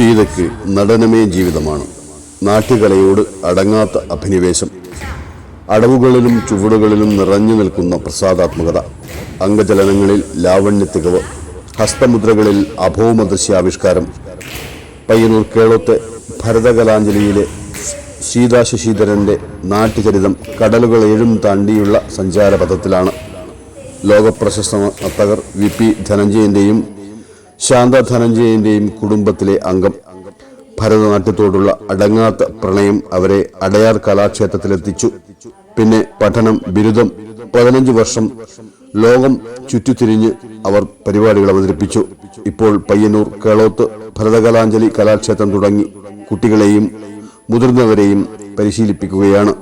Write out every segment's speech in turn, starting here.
സീതയ്ക്ക് നടനമേ ജീവിതമാണ്. നാട്ടുകലയോട് അടങ്ങാത്ത അഭിനിവേശം. അടവുകളിലും ചുവടുകളിലും നിറഞ്ഞു നിൽക്കുന്ന പ്രസാദാത്മകത. അംഗചലനങ്ങളിൽ ലാവണ്യ തികവ്. ഹസ്തമുദ്രകളിൽ അഭൗമദൃശ്യാവിഷ്കാരം. പയ്യന്നൂർ കേളത്തെ ഭരതകലാഞ്ജലിയിലെ ശീതാശശീധരന്റെ നാട്ടുചരിതം കടലുകൾ ഏഴും താണ്ടിയുള്ള സഞ്ചാരപഥത്തിലാണ്. ലോകപ്രശസ്ത നർത്തകർ വി പി ധനഞ്ജയന്റെയും ശാന്ത ധനഞ്ജയന്റെയും കുടുംബത്തിലെ അംഗം. ഭരതനാട്യത്തോടുള്ള അടങ്ങാത്ത പ്രണയം അവരെ അടയാർ കലാക്ഷേത്രത്തിലെത്തിച്ചു. പിന്നെ പഠനം ബിരുദം പതിനഞ്ച് വർഷം ലോകം ചുറ്റിത്തിരിഞ്ഞ് അവർ പരിപാടികൾ അവതരിപ്പിച്ചു. ഇപ്പോൾ പയ്യന്നൂർ കേളോത്ത് ഭരതകലാഞ്ജലി കലാക്ഷേത്രം തുടങ്ങി കുട്ടികളെയും മുതിർന്നവരെയും പരിശീലിപ്പിക്കുകയാണ്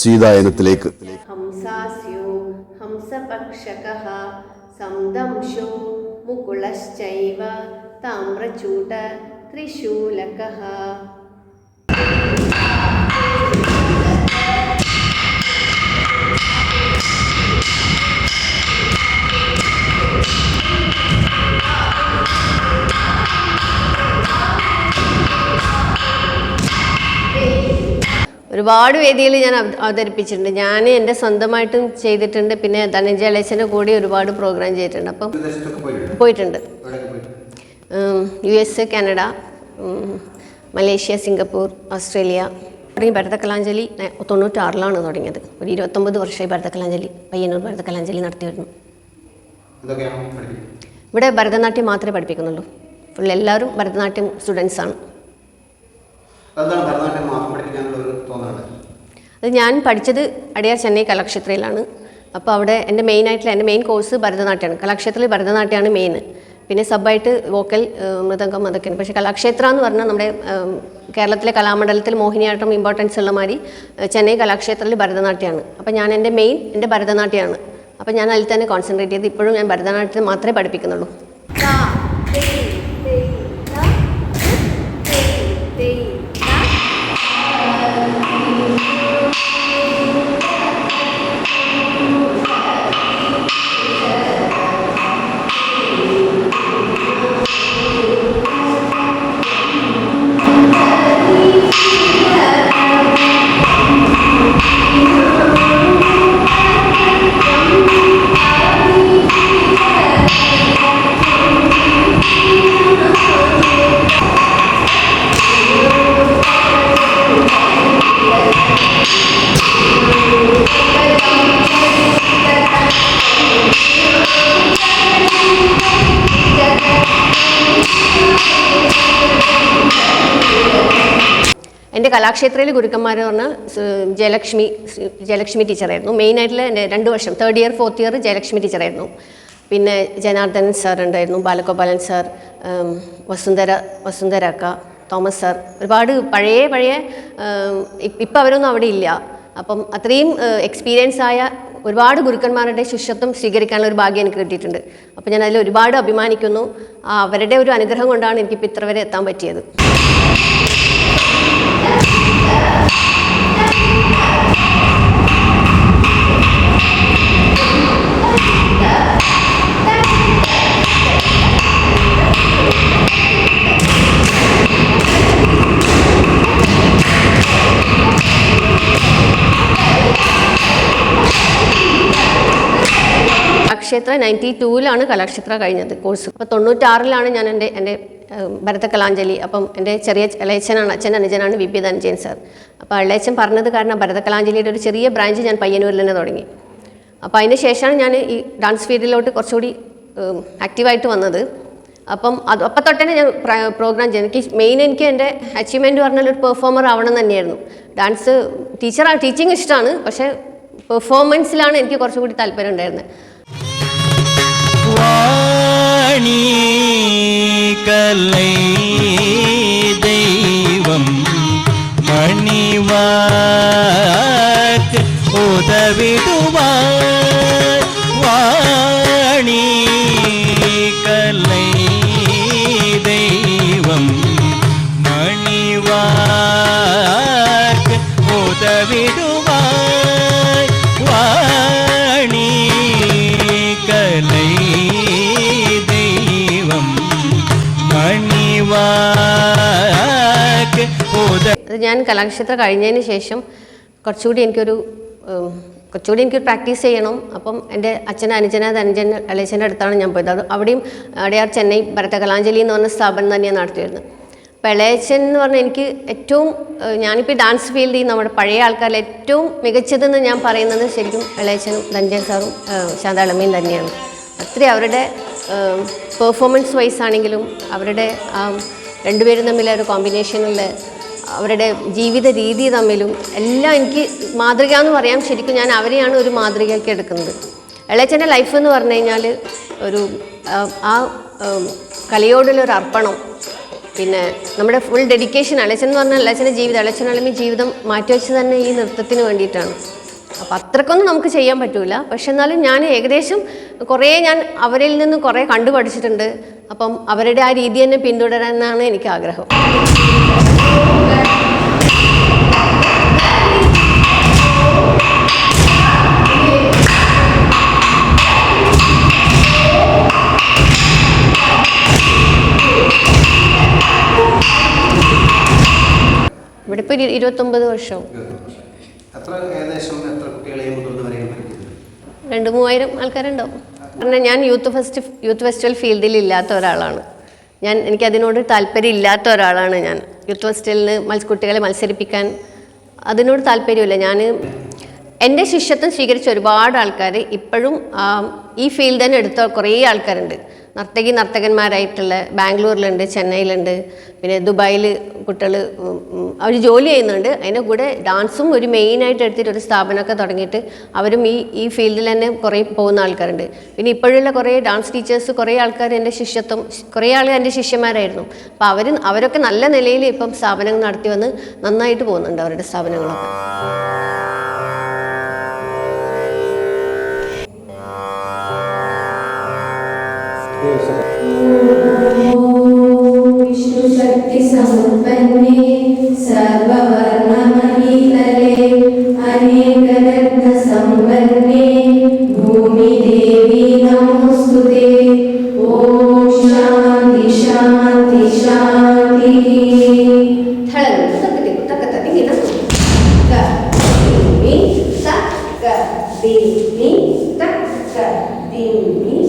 സീതായനത്തിലേക്ക്. ഹംസാസ്യോ ഹംസപക്ഷക സംദംശോ मुकुलश्चैव ताम्रचूट त्रिशूलकः ഒരുപാട് വേദിയിൽ ഞാൻ അവതരിപ്പിച്ചിട്ടുണ്ട്. ഞാൻ എന്റെ സ്വന്തമായിട്ടും ചെയ്തിട്ടുണ്ട്. പിന്നെ ധനഞ്ജയ ലേശന്റെ കൂടെ ഒരുപാട് പ്രോഗ്രാം ചെയ്തിട്ടുണ്ട്. അപ്പം പോയിട്ടുണ്ട്. U S Canada Malaysia Singapore Australia ഈ ഭരതകലാഞ്ജലി തൊണ്ണൂറ്റാറിലാണ് തുടങ്ങിയത്. ഒരു ഇരുപത്തൊമ്പത് വർഷമായി ഭരതകലാഞ്ജലി പയ്യന്നൂർ ഭരതകലാഞ്ജലി നടത്തി വരുന്നു ഇവിടെ ഭരതനാട്യം മാത്രമേ പഠിപ്പിക്കുന്നുള്ളൂ. ഫുൾ എല്ലാവരും ഭരതനാട്യം സ്റ്റുഡൻസ് ആണ് അതെന്താണ് ഭരതനാട്യം മാത്രം പഠിപ്പിക്കാനുള്ള ഒരു തോന്നലുണ്ട് അത് ഞാൻ പഠിച്ചത് അടിയാർ ചെന്നൈ കലാക്ഷേത്രയിലാണ്. അപ്പോൾ അവിടെ എന്റെ മെയിൻ ആയിട്ടുള്ള എന്റെ മെയിൻ കോഴ്സ് ഭരതനാട്യമാണ് കലാക്ഷേത്രത്തിൽ ഭരതനാട്യമാണ് മെയിൻ പിന്നെ സബായിട്ട് വോക്കൽ മൃദംഗം അതൊക്കെയാണ്. പക്ഷേ കലാക്ഷേത്ര എന്ന് പറഞ്ഞാൽ നമ്മുടെ കേരളത്തിലെ കലാമണ്ഡലത്തിൽ മോഹിനിയാട്ടം ഇമ്പോർട്ടൻസ് ഉള്ള മാതിരി ചെന്നൈ കലാക്ഷേത്രത്തിൽ ഭരതനാട്യമാണ് അപ്പോൾ ഞാൻ എന്റെ മെയിൻ എന്റെ ഭരതനാട്യമാണ് അപ്പോൾ ഞാൻ അതിൽ തന്നെ കോൺസെൻട്രേറ്റ് ചെയ്ത് ഇപ്പോഴും ഞാൻ ഭരതനാട്യം മാത്രമേ പഠിപ്പിക്കുന്നുള്ളൂ. കലാക്ഷേത്രയിലെ ഗുരുക്കന്മാർ പറഞ്ഞാൽ സ് ജയലക്ഷ്മി ജയലക്ഷ്മി ടീച്ചറായിരുന്നു. മെയിനായിട്ടുള്ള എന്റെ രണ്ട് വർഷം third year fourth year Jayalakshmi ടീച്ചറായിരുന്നു. പിന്നെ ജനാർദ്ദനൻ സാർ ഉണ്ടായിരുന്നു ബാലഗോപാലൻ സാർ വസുന്ധര വസുന്ധര അക്ക തോമസ് സാർ ഒരുപാട് പഴയ പഴയ ഇപ്പം അവരൊന്നും അവിടെ ഇല്ല. അപ്പം അത്രയും എക്സ്പീരിയൻസ് ആയ ഒരുപാട് ഗുരുക്കന്മാരുടെ ശിഷ്യത്വം സ്വീകരിക്കാനുള്ള ഒരു ഭാഗ്യം എനിക്ക് കിട്ടിയിട്ടുണ്ട്. അപ്പോൾ ഞാൻ അതിൽ ഒരുപാട് അഭിമാനിക്കുന്നു. അവരുടെ ഒരു അനുഗ്രഹം കൊണ്ടാണ് എനിക്കിപ്പോൾ ഇത്ര വരെ എത്താൻ പറ്റിയത്. കലാക്ഷേത്ര നയന്റി ടൂവിലാണ് കലാക്ഷേത്ര കഴിഞ്ഞത് കോഴ്സ്. അപ്പോൾ തൊണ്ണൂറ്റാറിലാണ് ഞാൻ എന്റെ എന്റെ ഭരത ഭരതകലാഞ്ജലി. അപ്പം എന്റെ ചെറിയ ഇളയച്ചനാണ് അച്ഛൻ അനുജനാണ് വി പി ധനജയൻ സാർ. അപ്പോൾ ഇളയച്ചൻ പറഞ്ഞത് കാരണം ഭരതകലാഞ്ജലിയുടെ ഒരു ചെറിയ ബ്രാഞ്ച് ഞാൻ പയ്യന്നൂരിൽ തന്നെ തുടങ്ങി. അപ്പോൾ അതിന് ശേഷമാണ് ഞാൻ ഈ ഡാൻസ് ഫീൽഡിലോട്ട് കുറച്ചുകൂടി ആക്റ്റീവായിട്ട് വന്നത്. അപ്പം അത് അപ്പം തൊട്ടേ ഞാൻ പ്രോഗ്രാം ചെയ്തു. എനിക്ക് മെയിൻ എനിക്ക് എന്റെ അച്ചീവ്മെന്റ് പറഞ്ഞാൽ ഒരു പെർഫോമർ ആവണം തന്നെയായിരുന്നു. ഡാൻസ് ടീച്ചർ ടീച്ചിങ് ഇഷ്ടമാണ്. പക്ഷേ പെർഫോമൻസിലാണ് എനിക്ക് കുറച്ചുകൂടി താല്പര്യം ഉണ്ടായിരുന്നത്. வாணி கலை ഞാൻ കലാക്ഷേത്ര കഴിഞ്ഞതിന് ശേഷം കുറച്ചുകൂടി എനിക്കൊരു കുറച്ചുകൂടി എനിക്ക് പ്രാക്ടീസ് ചെയ്യണം. അപ്പം എന്റെ അച്ഛൻ അനുജന അനുജൻ അലേച്ചന്റെ അടുത്താണ് ഞാൻ പോയത്. അത് അവിടെയും അടയാർ ചെന്നൈ ഭരത കലാഞ്ജലി എന്ന് പറഞ്ഞ സ്ഥാപനം തന്നെയാണ് നടത്തിയിരുന്നത് അപ്പോൾ ഇളയച്ചൻ എന്ന് പറഞ്ഞാൽ എനിക്ക് ഏറ്റവും ഞാനിപ്പോൾ ഡാൻസ് ഫീൽഡിൽ നമ്മുടെ പഴയ ആൾക്കാരിൽ ഏറ്റവും മികച്ചതെന്ന് ഞാൻ പറയുന്നത് ശരിക്കും ഇളയച്ചനും ധനജൻ സാറും ശാന്താളമ്മയും തന്നെയാണ്. അത്രയും അവരുടെ പെർഫോമൻസ് വൈസ് ആണെങ്കിലും അവരുടെ രണ്ടുപേരും തമ്മിലെ ഒരു കോമ്പിനേഷനിൽ അവരുടെ ജീവിത രീതി തമ്മിലും എല്ലാം എനിക്ക് മാതൃക എന്ന് പറയാം. ശരിക്കും ഞാൻ അവരെയാണ് ഒരു മാതൃകയാക്കി എടുക്കുന്നത്. ഇളയച്ചന്റെ ലൈഫ് എന്ന് പറഞ്ഞു കഴിഞ്ഞാൽ ഒരു ആ, കലയോടുള്ളൊരു അർപ്പണം. പിന്നെ നമ്മുടെ ഫുൾ ഡെഡിക്കേഷൻ അലച്ചൻ എന്ന് പറഞ്ഞാൽ അലച്ചന്റെ ജീവിതം അലച്ചനാണെങ്കിൽ ജീവിതം മാറ്റിവെച്ച് തന്നെ ഈ നൃത്തത്തിന് വേണ്ടിയിട്ടാണ്. അപ്പോൾ അത്രക്കൊന്നും നമുക്ക് ചെയ്യാൻ പറ്റില്ല പക്ഷെ എന്നാലും ഞാൻ ഏകദേശം കുറേ ഞാൻ അവരിൽ നിന്ന് കുറേ കണ്ടു പഠിച്ചിട്ടുണ്ട്. അപ്പം അവരുടെ ആ രീതി തന്നെ പിന്തുടരാനാണ് എനിക്ക് ആഗ്രഹം. ഇവിടെ ഇപ്പോൾ ഇരുപത്തൊമ്പത് വർഷം. എത്ര ഏകദേശം എത്ര കുട്ടികളെയും മുതിർന്നവരെയും പഠിക്കുന്നത് രണ്ട് മൂവായിരം ആൾക്കാരുണ്ടാവും. കാരണം ഞാൻ യൂത്ത് ഫെസ്റ്റ് യൂത്ത് ഫെസ്റ്റിവൽ ഫീൽഡിൽ ഇല്ലാത്ത ഒരാളാണ്. ഞാൻ എനിക്കതിനോട് താല്പര്യം ഇല്ലാത്ത ഒരാളാണ് ഞാൻ. യൂത്ത് ഫെസ്റ്റിവലിന് മത്സ കുട്ടികളെ മത്സരിപ്പിക്കാൻ അതിനോട് താല്പര്യമില്ല. ഞാൻ എന്റെ ശിഷ്യത്വം സ്വീകരിച്ച ഒരുപാട് ആൾക്കാർ ഇപ്പോഴും ഈ ഫീൽഡ് തന്നെ എടുത്ത കുറേ ആൾക്കാരുണ്ട്. നർത്തകി നർത്തകന്മാരായിട്ടുള്ള ബാംഗ്ലൂരിലുണ്ട് ചെന്നൈയിലുണ്ട് പിന്നെ ദുബായിൽ കുട്ടികൾ അവർ ജോലി ചെയ്യുന്നുണ്ട്. അതിന്റെ കൂടെ ഡാൻസും ഒരു മെയിനായിട്ട് എടുത്തിട്ട് ഒരു സ്ഥാപനമൊക്കെ തുടങ്ങിയിട്ട് അവരും ഈ ഈ ഫീൽഡിൽ തന്നെ കുറേ പോകുന്ന ആൾക്കാരുണ്ട്. പിന്നെ ഇപ്പോഴുള്ള കുറേ ഡാൻസ് ടീച്ചേഴ്സ് കുറേ ആൾക്കാർ എന്റെ ശിഷ്യത്വം കുറേ ആൾ എന്റെ ശിഷ്യന്മാരായിരുന്നു. അപ്പോൾ അവർ അവരൊക്കെ നല്ല നിലയിൽ ഇപ്പം സ്ഥാപനങ്ങൾ നടത്തി വന്ന് നന്നായിട്ട് പോകുന്നുണ്ട് അവരുടെ സ്ഥാപനങ്ങളൊക്കെ. Deus, nem tá, tá, Deus, nem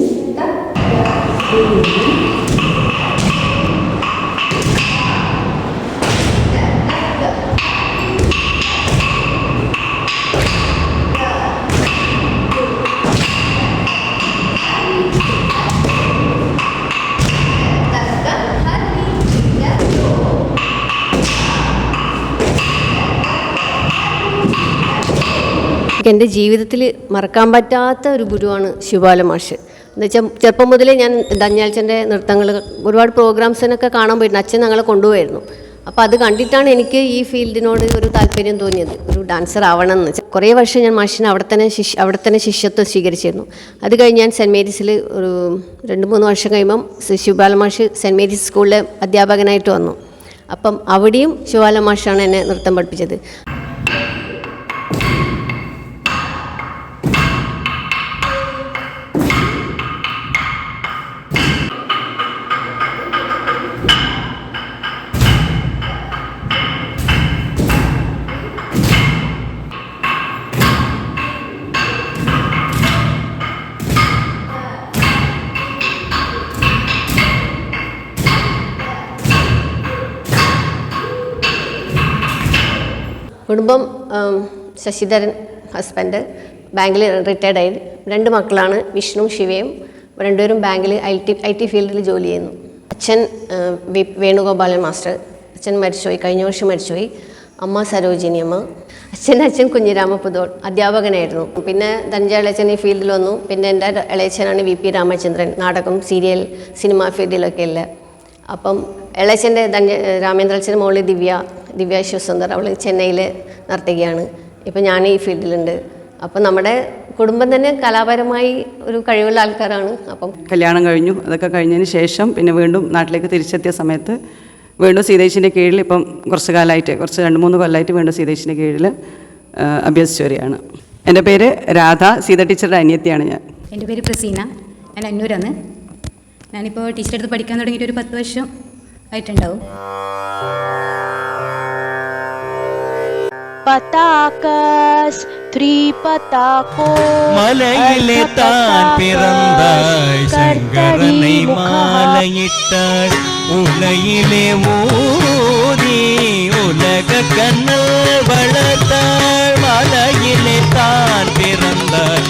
എനിക്ക് എന്റെ ജീവിതത്തിൽ മറക്കാൻ പറ്റാത്ത ഒരു ഗുരുവാണ് ശിവാല മാഷ്. എന്ന് വെച്ചാൽ ചെറുപ്പം മുതലേ ഞാൻ ധന്യാൽച്ചന്റെ നൃത്തങ്ങൾ ഒരുപാട് പ്രോഗ്രാംസിനൊക്കെ കാണാൻ പോയിരുന്നു. അച്ഛൻ ഞങ്ങളെ കൊണ്ടുപോയിരുന്നു അപ്പോൾ അത് കണ്ടിട്ടാണ് എനിക്ക് ഈ ഫീൽഡിനോട് ഒരു താല്പര്യം തോന്നിയത്. ഒരു ഡാൻസർ ആവണം എന്ന് വെച്ചാൽ കുറേ വർഷം ഞാൻ മാഷിനെ അവിടെ തന്നെ ശിഷ്യ അവിടെ തന്നെ ശിഷ്യത്വം സ്വീകരിച്ചിരുന്നു. അത് കഴിഞ്ഞ് ഞാൻ സെന്റ് മേരീസിൽ ഒരു രണ്ട് മൂന്ന് വർഷം കഴിയുമ്പം ശിവബാല മാഷ് സെന്റ് മേരീസ് സ്കൂളിലെ അധ്യാപകനായിട്ട് വന്നു. അപ്പം അവിടെയും ശിവാല മാഷാണ് എന്നെ നൃത്തം പഠിപ്പിച്ചത്. കുടുംബം ശശിധരൻ ഹസ്ബൻഡ് ബാങ്കിൽ റിട്ടയർഡ് ആയി. രണ്ട് മക്കളാണ് വിഷ്ണുവും ശിവയും. രണ്ടുപേരും ബാങ്കിൽ ഐ ടി ഐ ടി ഫീൽഡിൽ ജോലി ചെയ്യുന്നു. അച്ഛൻ വി- വേണുഗോപാലൻ മാസ്റ്റർ അച്ഛൻ മരിച്ചുപോയി കഴിഞ്ഞ വർഷം മരിച്ചുപോയി. അമ്മ സരോജിനി അമ്മ. അച്ഛന്റെ അച്ഛൻ കുഞ്ഞിരാമ പുതോൾ അധ്യാപകനായിരുന്നു. പിന്നെ ധനഞ്ജയ ഇളയച്ചൻ ഈ ഫീൽഡിൽ വന്നു. പിന്നെ എന്റെ ഇളയച്ചനാണ് വി പി രാമചന്ദ്രൻ നാടകം സീരിയൽ സിനിമ ഫീൽഡിലൊക്കെ ഇല്ല അപ്പം ഇളയച്ചന്റെ ധന്യ രാമേന്ദ്രച്ചന്റെ മോൾ ദിവ്യ ദിവ്യ ശിവസുന്ദർ അവൾ ചെന്നൈയിൽ നർത്തകിയാണ് ഇപ്പം ഞാൻ ഈ ഫീൽഡിലുണ്ട്. അപ്പം നമ്മുടെ കുടുംബം തന്നെ കലാപരമായി ഒരു കഴിവുള്ള ആൾക്കാരാണ്. അപ്പം കല്യാണം കഴിഞ്ഞു. അതൊക്കെ കഴിഞ്ഞതിന് ശേഷം പിന്നെ വീണ്ടും നാട്ടിലേക്ക് തിരിച്ചെത്തിയ സമയത്ത് വീണ്ടും സീതേശിന്റെ കീഴിൽ ഇപ്പം കുറച്ച് കാലമായിട്ട് കുറച്ച് രണ്ട് മൂന്ന് കൊല്ലമായിട്ട് വീണ്ടും സീതേശിന്റെ കീഴിൽ അഭ്യസിച്ചു വരികയാണ്. എന്റെ പേര് രാധ. സീത ടീച്ചറുടെ അനിയത്തിയാണ് ഞാൻ. എന്റെ പേര് പ്രസീന. ഞാൻ അന്നൂരാണ്. ഞാനിപ്പോൾ ടീച്ചറെടുത്ത് പഠിക്കാൻ തുടങ്ങിയിട്ട് ഒരു പത്ത് വർഷം ആയിട്ടുണ്ടാവും பதாகஸ் த்ரீ பதாகோ மலையிலே தான் பிறந்தாய் சங்கரனை மாலையிட்டாள் உலையிலே ஊதி உலக கண்ணல் வளர்த்தாள் மலையிலே தான் பிறந்தாய்